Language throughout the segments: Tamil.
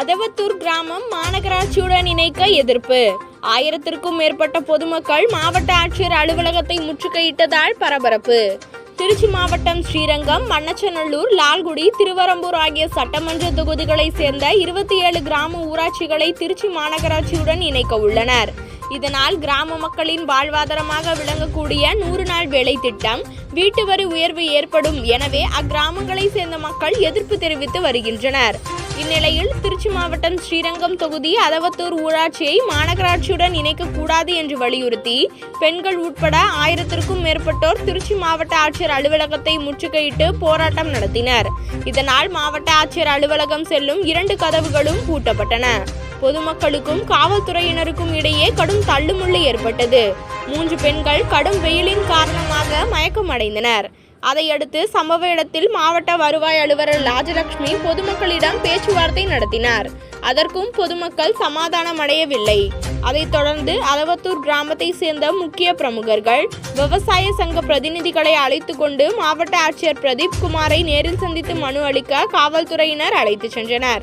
அதவத்தூர் கிராமம் மாநகராட்சியுடன் இணைக்க எதிர்ப்பு. ஆயிரத்திற்கும் மேற்பட்ட பொதுமக்கள் மாவட்ட ஆட்சியர் அலுவலகத்தை முற்றுகையிட்டதால் பரபரப்பு. திருச்சி மாவட்டம் ஸ்ரீரங்கம் மண்ணச்சநல்லூர் லால்குடி திருவரம்பூர் ஆகிய சட்டமன்ற தொகுதிகளைச் சேர்ந்த இருபத்தி ஏழு கிராம ஊராட்சிகளை திருச்சி மாநகராட்சியுடன் இணைக்க உள்ளனர். இதனால் கிராம மக்களின் வாழ்வாதாரமாக விளங்கக்கூடிய நூறு நாள் வேலை திட்டம் வீட்டு வரி உயர்வு ஏற்படும் எனவே அக்கிராமங்களை சேர்ந்த மக்கள் எதிர்ப்பு தெரிவித்து வருகின்றனர். இந்நிலையில் திருச்சி மாவட்டம் ஸ்ரீரங்கம் தொகுதி அதவத்தூர் ஊராட்சியை மாநகராட்சியுடன் இணைக்கக்கூடாது என்று வலியுறுத்தி பெண்கள் உட்பட ஆயிரத்திற்கும் மேற்பட்டோர் திருச்சி மாவட்ட ஆட்சியர் அலுவலகத்தை முற்றுகையிட்டு போராட்டம் நடத்தினர். இதனால் மாவட்ட ஆட்சியர் அலுவலகம் செல்லும் இரண்டு கதவுகளும் பூட்டப்பட்டன. பொதுமக்களுக்கும் காவல்துறையினருக்கும் இடையே கடும் தள்ளுமுள்ளு ஏற்பட்டது. மூன்று பெண்கள் கடும் வெயிலின் காரணமாக மயக்கமடைந்தனர். அதையடுத்து சம்பவ இடத்தில் மாவட்ட வருவாய் அலுவலர் ராஜலட்சுமி பொதுமக்களிடம் பேச்சுவார்த்தை நடத்தினார். அதற்கும் பொதுமக்கள் சமாதானம் அடையவில்லை அதைத் தொடர்ந்து அளவத்தூர் கிராமத்தை சேர்ந்த முக்கிய பிரமுகர்கள் விவசாய சங்க பிரதிநிதிகளை அழைத்து கொண்டு மாவட்ட ஆட்சியர் பிரதீப் குமாரை நேரில் சந்தித்து மனு அளிக்க காவல்துறையினர் அழைத்து சென்றனர்.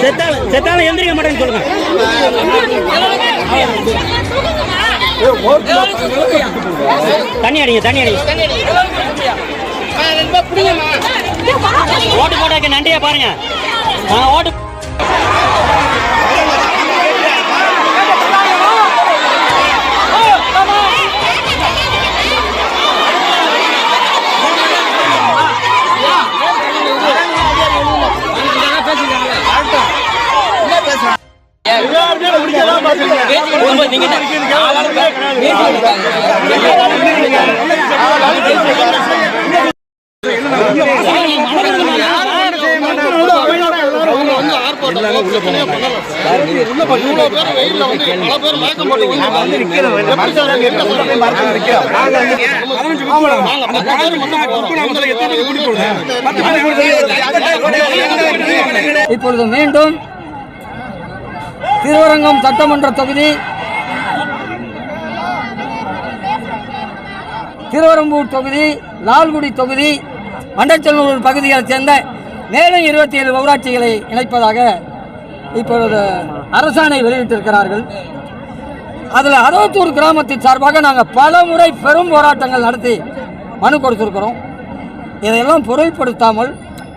செத்தால செத்தால எந்திரிக்க மாட்டேன்னு சொல்லுங்க. தண்ணி அடிங்க தண்ணி அடிங்க. ஓட்டு போட்டாக்க நன்றியா பாருங்க. ஓட்டு இப்பொழுது மீண்டும் திருவரங்கம் சட்டமன்ற தொகுதி திருவரம்பூர் தொகுதி லால்குடி தொகுதி மண்டச்சநல்லூர் பகுதிகளைச் சேர்ந்த மேலும் இருபத்தி ஏழு ஊராட்சிகளை இணைப்பதாக இப்பொழுது அரசாணை வெளியிட்டிருக்கிறார்கள். அதில் அறுபத்தூர் கிராமத்தின் சார்பாக நாங்கள் பல முறை பெரும் போராட்டங்கள் நடத்தி மனு கொடுத்திருக்கிறோம். இதையெல்லாம் பொருள்படுத்தாமல்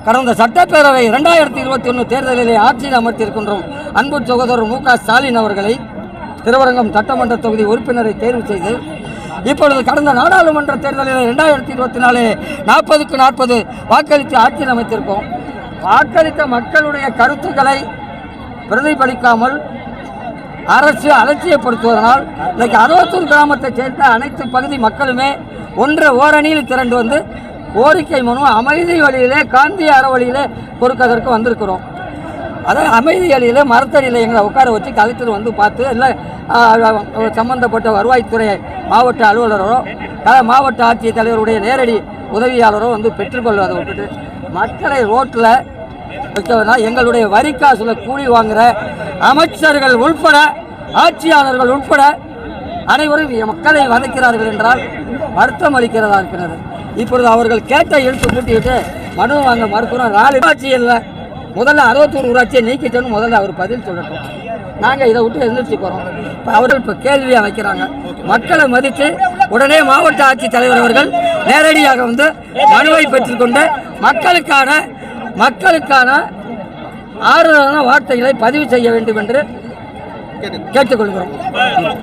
கடந்த சட்டப்பேரவை இரண்டாயிரத்தி இருபத்தி ஒன்று தேர்தலிலே ஆட்சியில் அமர்த்தியிருக்கின்றோம் அன்பு சகோதரர் மு க ஸ்டாலின் அவர்களை திருவரங்கம் சட்டமன்ற தொகுதி உறுப்பினரை தேர்வு செய்து இப்பொழுது கடந்த நாடாளுமன்ற தேர்தலில் ரெண்டாயிரத்தி இருபத்தி நாலு நாற்பதுக்கு நாற்பது வாக்களித்து ஆட்சி அமைத்திருக்கோம் வாக்களித்த மக்களுடைய கருத்துக்களை பிரதிபலிக்காமல் அரசு அலட்சியப்படுத்துவதனால் இன்றைக்கு அறுபத்தூர் கிராமத்தை சேர்ந்த அனைத்து பகுதி மக்களுமே ஒன்றை ஓரணியில் திரண்டு வந்து கோரிக்கை மனு அமைதி வழியிலே காந்தி அறவழியிலே கொடுக்கறதற்கு வந்திருக்கிறோம். அதாவது அமைதி வழியில் மரத்தடியில் எங்களை உட்கார வச்சு கலெக்டர் வந்து பார்த்து எல்லாம் சம்மந்தப்பட்ட வருவாய்த்துறை மாவட்ட அலுவலரோ மாவட்ட மாவட்ட ஆட்சித்தலைவருடைய நேரடி உதவியாளரோ வந்து பெற்றுக்கொள்வதை விட்டுட்டு மக்களை ரோட்டில் வைக்கவேனா எங்களுடைய வரி காசுல கூலி வாங்குகிற அமைச்சர்கள் உள்பட ஆட்சியாளர்கள் உட்பட அனைவரும் மக்களை வதைக்கிறார்கள் என்றால் வருத்தம் அளிக்கிறதா இருக்கிறது. இப்பொழுது அவர்கள் கேட்ட எழுத்து கூட்டிட்டு மனு வாங்க மறுக்கிறோம். நாலு ஆட்சி இல்லை. முதல்ல அறுபத்தூர் ஊராட்சியை நீக்கிட்டோன்னு முதல்ல அவர் பதில் சொல்லட்டும். நாங்கள் இதை விட்டு எழுந்திரிச்சு போகிறோம் இப்போ அவர்கள் இப்போ கேள்வியாக வைக்கிறாங்க. மக்களை மதித்து உடனே மாவட்ட ஆட்சித்தலைவர் அவர்கள் நேரடியாக வந்து மனுவை பெற்றுக்கொண்டு மக்களுக்கான மக்களுக்கான ஆறுதலான வார்த்தைகளை பதிவு செய்ய வேண்டும் என்று கேட்டுக்கொள்கிறோம்.